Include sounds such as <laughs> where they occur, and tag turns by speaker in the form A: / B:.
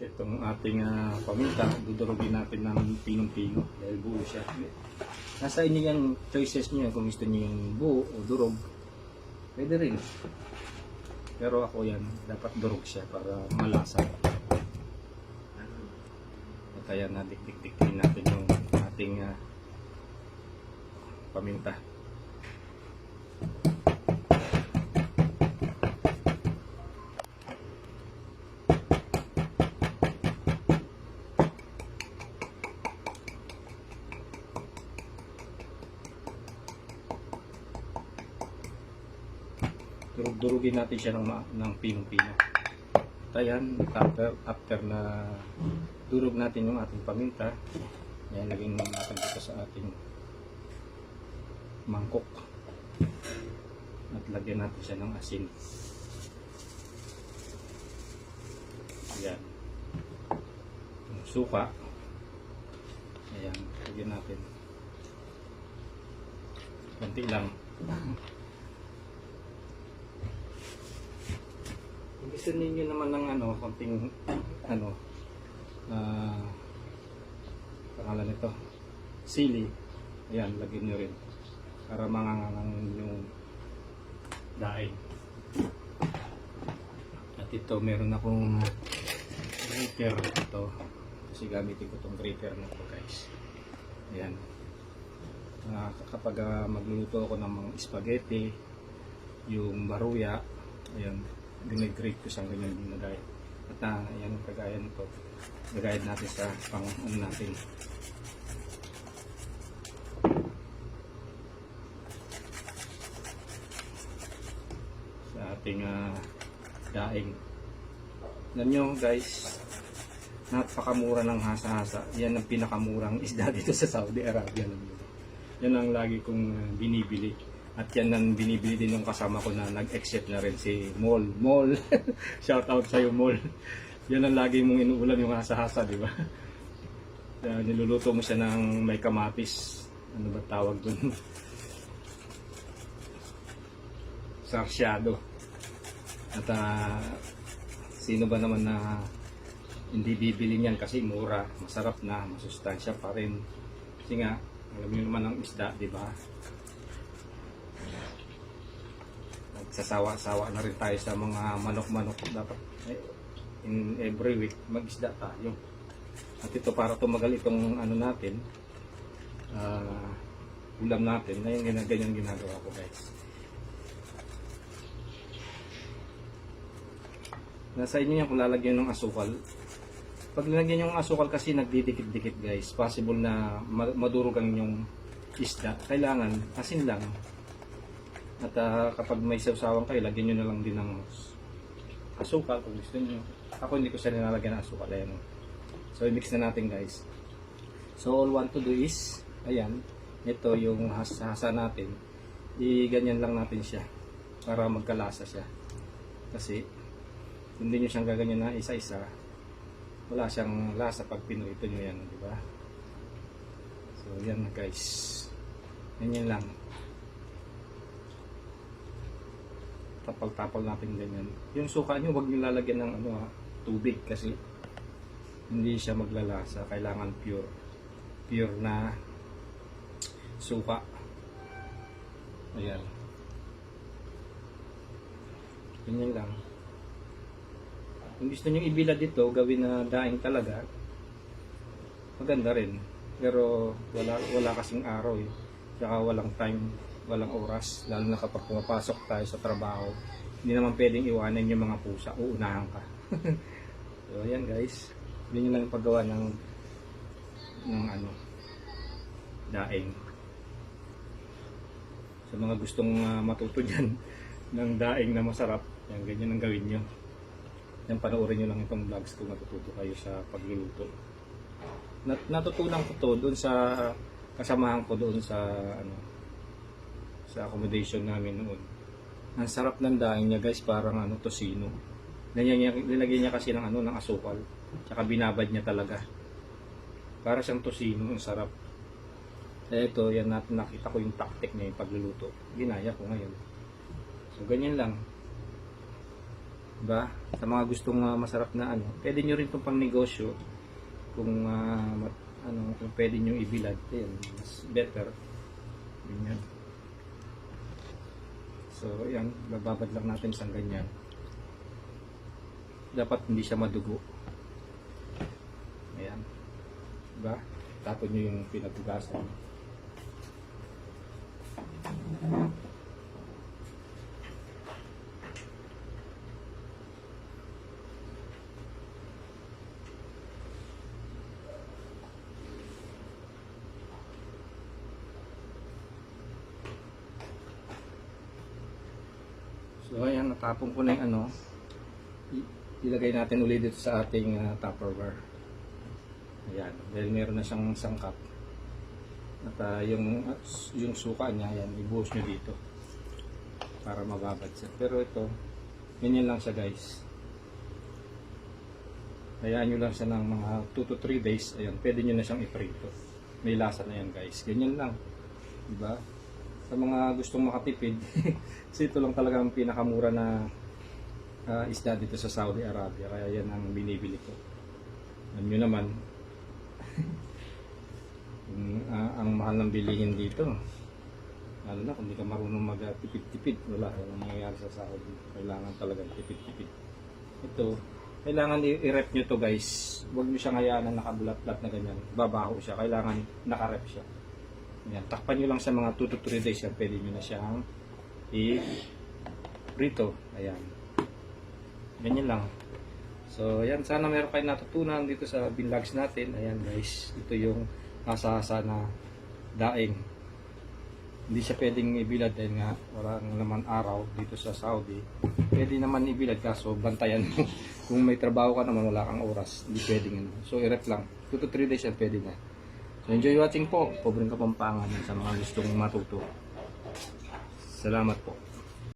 A: itong ating ah, paminta, dudurugin natin ng pinong-pino dahil buo siya. Nasa inyo yung choices niyo kung gusto niyo yung buo o durog. Pwede rin. Pero ako yan, dapat durog siya para malasa. At kaya na dikdik-dikdik natin yung ating ah, paminta. Durug-durugin natin siya ng, ng pinong-pino. Ayan, after, after na durog natin yung ating paminta, yan, lagyan natin dito sa ating mangkok. At lagyan natin siya ng asin. Ayan. Yung suka. Ayan, lagyan natin. Konti lang. Gusto ninyo naman ng ano, konting ano, ah, pangalan nito, sili, ayan, lagyan nyo rin para mangangangang yung daing. At ito, meron akong grater ito. Kasi gamitin ko itong grater na to guys. Ayan. Ah, kapag ah, magluluto ako ng mga spaghetti, yung baruya, ayan, dinigrate ko sa ganyan ginagay. At na, ayan, kagaya nito. Lagayad natin sa pang ano natin. Sa ating ah, daing. Alam nyo guys, napakamura ng hasa-hasa. Yan ang pinakamurang isda <laughs> dito sa Saudi Arabia. Yan ang lagi kong ah, binibili. At yan ang binibili din ng kasama ko na nag-exit na rin si Mol. Mol! <laughs> Shout out sa'yo Mol. Yan ang lagi mong inuulam yung hasa-hasa, di ba? <laughs> Kaya niluluto mo siya ng may kamatis. Ano ba tawag dun? <laughs> Sarsyado. At ah, sino ba naman na hindi bibili niyan kasi mura, masarap na, masustansya pa rin. Kasi nga, alam niyo naman ang isda, di ba? Nagsasawa-sawa na rin tayo sa mga manok-manok. Dapat eh, in every week mag-isda tayo. At ito para tumagal itong ano natin, ah, ulam natin, na yung ganyan, ginagawa ko guys. Nasa inyo yan kung lalagyan ng asukal. Pag nilagyan yung asukal kasi nagdidikit-dikit guys, possible na ma- madurog ang yung isda. Kailangan asin lang. At ah, kapag may sawsawan kayo, lagyan nyo na lang din ng asukal kung gusto nyo. Ako hindi ko siya nilalagyan ng asukal. Ayan. So, i-mix na natin guys. So, all want to do is, ayan, ito yung hasa natin. I-ganyan lang natin siya para magkalasa siya. Kasi, hindi nyo siyang gaganyan na isa-isa, wala siyang lasa pag pinuito nyo yan, di ba? So, yan guys. Ganyan lang. Tapal-tapal natin ganyan. Yung suka nyo, huwag nyo lalagyan ng ano, ha, tubig kasi hindi siya maglalasa. Kailangan pure. Pure na suka. Ayan. Ganyan lang. Kung gusto nyo ibilad dito, gawin na daing talaga, maganda rin. Pero wala, wala kasing araw eh. Tsaka walang time, walang oras. Lalo na kapag pumapasok tayo sa trabaho. Hindi naman pwedeng iwanan yung mga pusa. Uunahan ka. <laughs> so ayan guys. Yun lang yung paggawa ng ng ano daing. Sa mga gustong ah, matuto <laughs> dyan ng daing na masarap, yan, ganyan ang gawin nyo. Yan, panoorin nyo lang itong vlogs kung matututo kayo sa pagluluto. Nat natutunan ko to doon sa kasamahan ko doon sa ano sa accommodation namin noon. Ang sarap ng daing niya guys, parang ano tosino. Nilagyan niya, nilagyan niya kasi ng ano ng asukal. Tsaka binabad niya talaga. Para siyang tosino, ang sarap. Eh ito, yan natin nakita ko yung tactic niya yung pagluluto. Ginaya ko ngayon. So ganyan lang. Diba? Sa mga gustong ah, masarap na ano, pwede nyo rin itong pang negosyo kung ma- ano, kung pwede nyo ibilad, yun, mas better. Ganyan. So, yan, bababad lang natin isang ganyan. Dapat hindi siya madugo. Ayan. Diba? Tapon nyo yung pinatugasan. So ayan, natapon ko na yung ano. Ilagay natin ulit dito sa ating uh, Tupperware. Ayan, dahil meron na siyang sangkap. At ah, yung, yung suka niya, ayan, ibuhos nyo dito. Para mababad siya. Pero ito, ganyan lang siya guys. Hayaan nyo lang siya ng mga 2 to 3 days. Ayan, pwede nyo na siyang iprito. May lasa na yan guys. Ganyan lang. Diba? Sa mga gustong makatipid, <laughs> kasi ito lang talaga ang pinakamura na ah, isda dito sa Saudi Arabia. Kaya yan ang binibili ko. Alam nyo naman, <laughs> kung, ah, ang mahal ng bilihin dito. Lalo na kung hindi ka marunong magtipid-tipid, wala yung mangyayari sa Saudi. Kailangan talaga tipid-tipid. Ito, kailangan i-rep nyo to guys. Huwag nyo siyang hayaan na nakabulat-lat na ganyan. Babaho siya. Kailangan nakarep siya. Yan. Takpan nyo lang sa mga 2 to 3 days yan. Pwede nyo na siyang i-prito. Ayan. Ganyan lang. So, ayan. Sana meron kayo natutunan dito sa binlogs natin. Ayan guys. Ito yung asasa na daing. Hindi siya pwedeng ibilad dahil nga walang naman araw dito sa Saudi. Pwede naman ibilad kaso bantayan mo. <laughs> Kung may trabaho ka naman wala kang oras, hindi pwedeng ano. So i-rep lang. 2 to 3 days yan pwede na. So enjoy watching po. Pobreng Kapampangan sa mga gustong matuto. Salamat po.